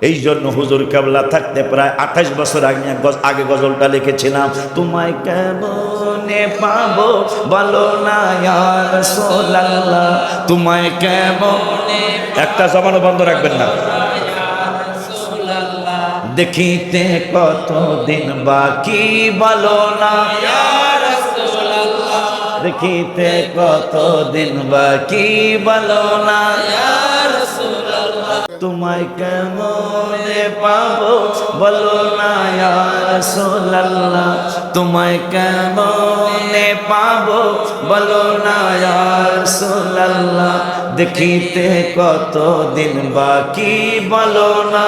এই জন্য হুজুর কেবলা থাকতে প্রায় আঠাশ বছর আগে আগে গজলটা লিখেছিলাম, তোমায় কেমনে পাবো বলো না তোমায় কেমনে একটা জমানো বন্ধ রাখবেন না। দেখিতে কত দিন বাকি বলো না দেখিতে কত দিন বাকি বলো না তোমায় কেমনে পাবো? বলো না রাসূলুল্লাহ। তোমায় কেমনে পাবো? বলো না রাসূলুল্লাহ। দেখিতে কত দিন বাকি? বলো না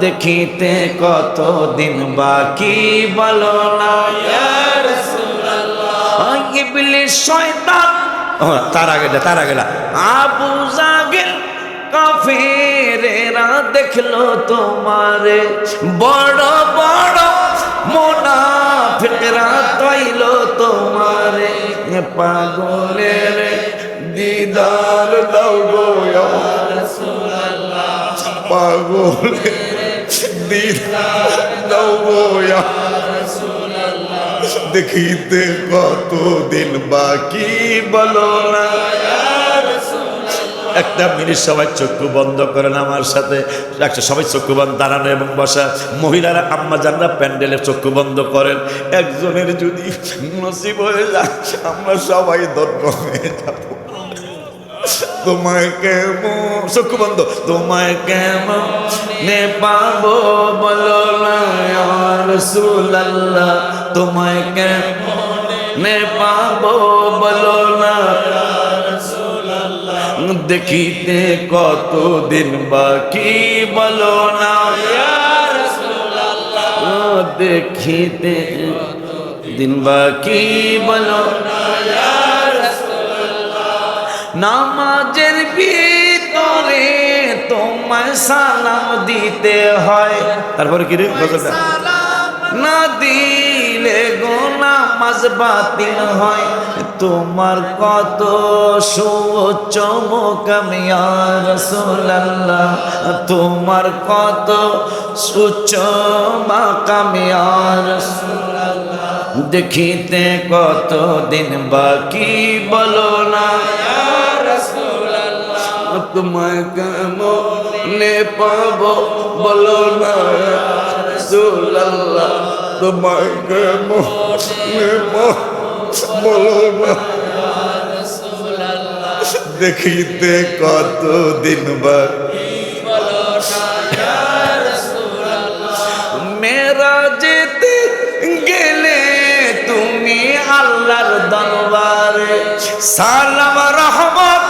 দেখিতে কত দিন বাকি? বলো না ইবলিস শয়তান তার আগে তার না। আবু জাগিল কাফেরেরা দেখল তোমারে। বড় বড় মোনাফিকরা তৈলো তোমারে। পাগলের দিদার দাও পাগলের দিদার দাও দেখিতে কত দিন বাকি বলো না। একটা মিনিট সবাই চক্ষু বন্ধ করেন আমার সাথে। একটা সবাই চক্ষু বন্ধ, দাঁড়ানো এবং বসা। মহিলারা, আম্মা জানরা প্যান্ডেলে চক্ষু বন্ধ করেন। একজনের যদি নসিব হয়ে যায়, আমরা সবাই ধন্য হয়ে যাব। তোমায় কেমন? চক্ষু বন্ধ। তোমায় কেমন? নে পাবো বলো না রসুল্লাহ তোমায় কেমন পাবো বলো না? দেখিতে কত দিন বাকি বলো না। দেখিতে দিন বাকি বলো নামাজের ভিতরে তোমায় সালাম দিতে হয়। তারপরে কি রে? না দিলে গো নামাজ বাতিল হয়। তোমার কত সুউচ্চ মোকামিয়া রসুল্লাহ তোমার কত সুচ্চ মাকামিয়া দেখিতে কত দিন বাকি বলো না তোমায় কেমনে পাবো বলো না রসুল্লাহ না দেখিতে কত দিন মেরা যেতে গেলে তুমি আল্লাহর দরবারে সালাম রহমত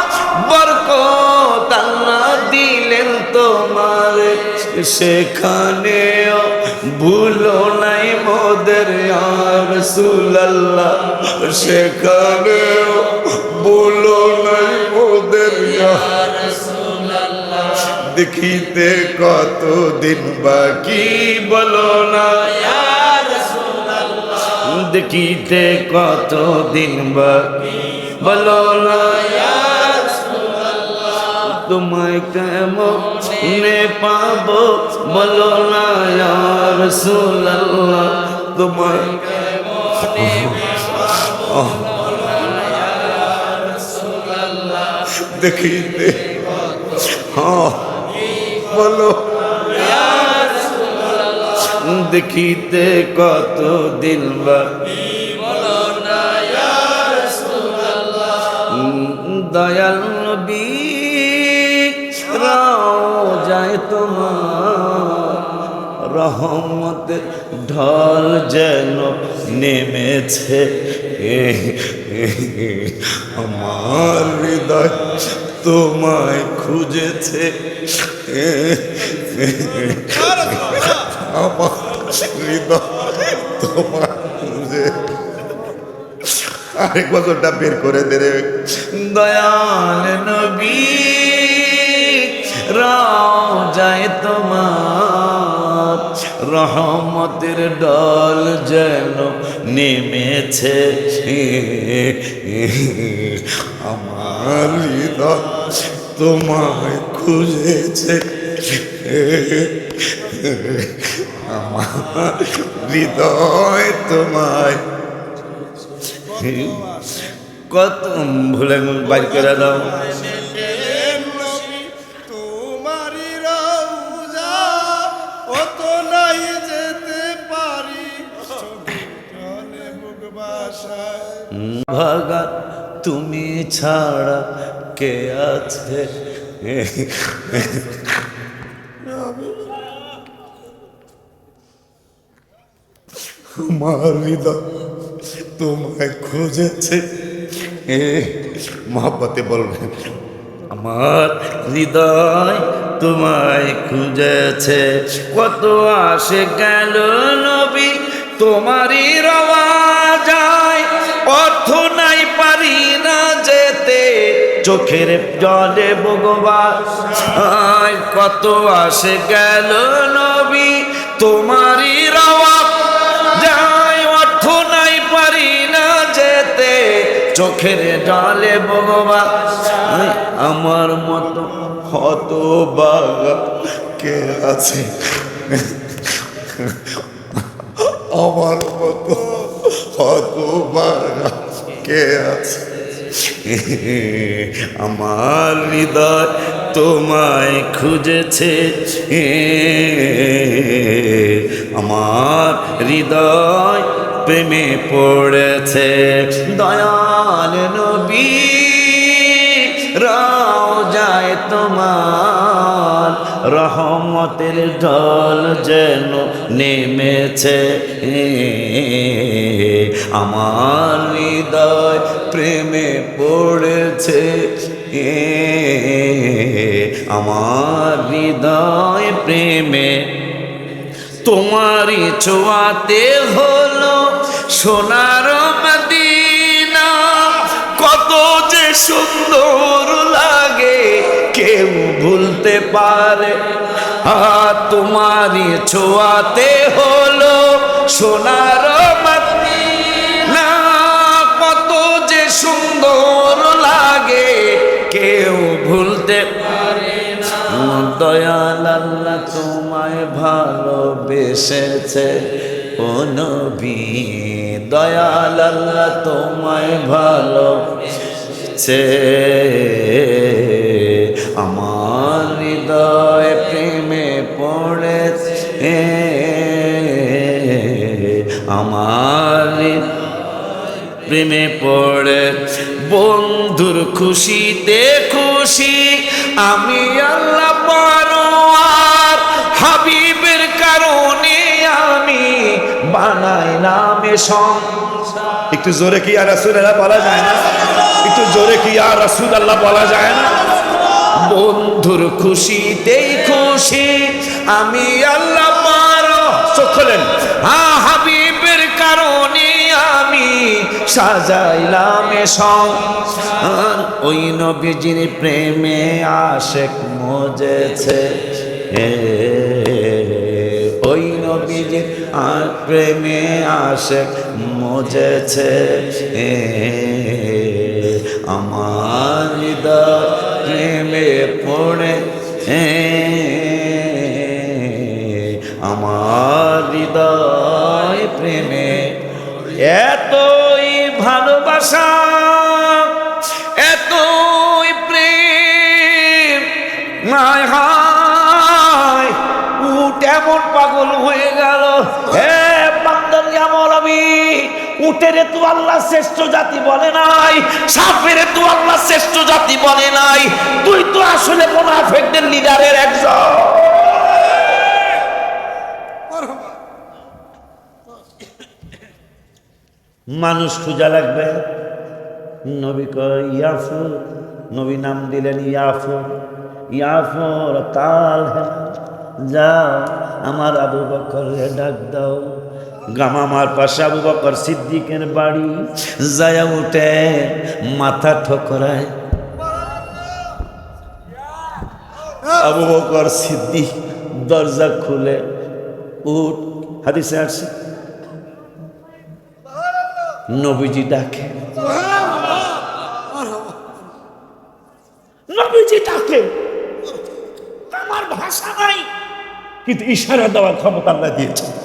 বরকত দিলেন তোমার সেখানেও ভুলো নাই মোদের রসুল্লাহ সেখানেও ভুলো নাই মোদের দেখিতে কত দিন বাকি বলো না দেখিতে কত দিন বাকি বলো না তোমায় কেমনে পাবো বলো না রসুল্লাহ তোমায় দেখিতে হ্যাঁ বলো। দেখিতে কত বাকি দয়াল নবী রাও যায় তোমার রহমত ঢল যেন নেমেছে। আমার হৃদয় তোমায় খুঁজেছে। আমার হৃদয় তোমায় খুঁজে। আরেক বছরটা বের করে দে রে। দয়াল নবী, রাও যায় তোমার রহমতের ডল যেন নেমেছে। আমার হৃদয় তোমায় খুঁজেছে। আমার হৃদয় তোমায় কত ভুলে বাইর করে দাও। ভাগা, তুমি ছাড়া কে আছে? আমার হৃদয় তোমায় খুঁজেছে। এ মহাপতে বলবেন। আমার হৃদয় তোমায় খুঁজেছে। কত আসে গেল নবী তোমারই রওয়া চোখের জলে বগবা কত আসে গেল নবী, তোমারই রওয়া যায় অর্থ নাই, পারি না যেতে। চোখের জলে বগবা আমার মতো হত বাগা কে আছে? আমার মতো হত বাগা কে আছে? আমার হৃদয় তোমায় খুঁজেছে। আমার হৃদয় প্রেমে পড়েছে। দয়াল নবী, রাও যায় তোমার। রহমতের ঢল যেন নেমেছে। আমার হৃদয় প্রেমে পড়েছে। এ, আমার হৃদয় প্রেমে। তোমারই ছোঁয়াতে হলো সোনার কত যে সুন্দর লাগে, কেউ ভুলতে পারে আর তোমারই ছোঁয়াতে হলো সোনার কেউ ভুলতে পারে না। দয়াল আল্লাহ তোমায় ভালোবেসেছে ও নবী। দয়াল আল্লাহ তোমায় ভালোবেসেছে। আমার হৃদয় প্রেমে পড়েছে। প্রেমে পড়ে। বন্ধুর খুশিতে খুশি আমি আল্লাহ পারোয়ার হাবিবের কারণে আমি বানাই নামে সংসার। একটু জোরে কি আর রাসুল আল্লাহ বলা যায় না? একটু জোরে কি আর রাসুল আল্লাহ বলা যায় না? বন্ধুর খুশিতেই খুশি আমি আল্লাহ পারো চোখ খোলেন। হা হাবিবের কারণে সাজাইলাম ওই নবীজির প্রেমে আশেক মজেছে। ওই নবীজির প্রেমে আশেক মজেছে। আমার হৃদয় প্রেমে পড়ে। আমার হৃদয় প্রেমে এতই ভালোবাসা, এতই প্রেম মায় হায়, উঠ এমন পাগল হয়ে গেল। হে বান্দর মৌলবী উটেরে তু আল্লাহ শ্রেষ্ঠ জাতি বলে নাই, সাপেরে তু আল্লাহ শ্রেষ্ঠ জাতি বলে নাই, তুই তো আসলে মোনাফেকদের লিডারের একজন। মানুষ খুঁজা লাগবে। নবী কয় ইয়াফুর নবী নাম দিলেন ইয়াফুর ইয়াফুর তাল যাও, আমার আবু বকরে ডাক দাও। গামামার পাশে আবু বকর সিদ্দিকের বাড়ি। যায় উঠে, মাথা ঠোকরায়। আবু বকর সিদ্দিক দরজা খুলে, উঠ, হাদিসে আসছে। নবীজি ডাকে। নবীজি ডাকে। আমার ভাষা নাই। কিন্তু ইশারা দেওয়ার ক্ষমতা আল্লাহ দিয়েছেন।